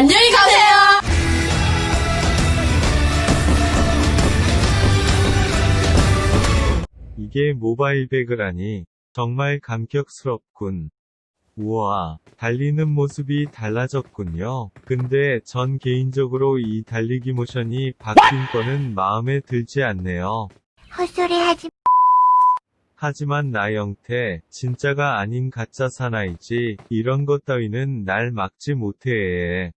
안녕히 가세요. 이게 모바일 배그라니 정말 감격스럽군. 우와, 달리는 모습이 달라졌군요. 근데 전 개인적으로 이 달리기 모션이 바뀐 거는 마음에 들지 않네요. 헛소리 하지 하지만 나영태, 진짜가 아닌 가짜 사나이지, 이런 것 따위는 날 막지 못해.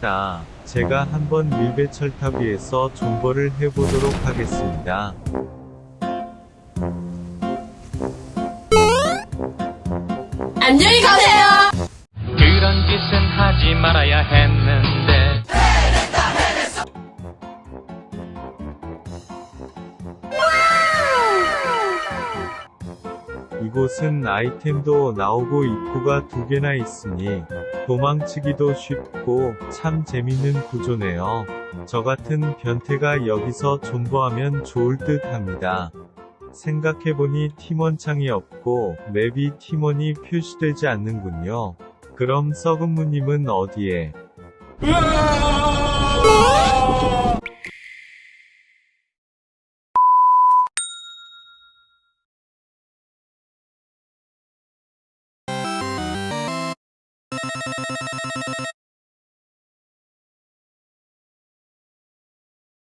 자, 제가 한번 밀배철탑 위에서 존버를 해보도록 하겠습니다. 안녕히 가세요. 그런 짓은 하지 말아야 했는 이곳은 아이템도 나오고 입구가 두 개나 있으니 도망치기도 쉽고 참 재밌는 구조네요. 저 같은 변태가 여기서 존버하면 좋을 듯 합니다. 생각해보니 팀원 창이 없고 맵이 팀원이 표시되지 않는군요. 그럼 썩은무님은 어디에?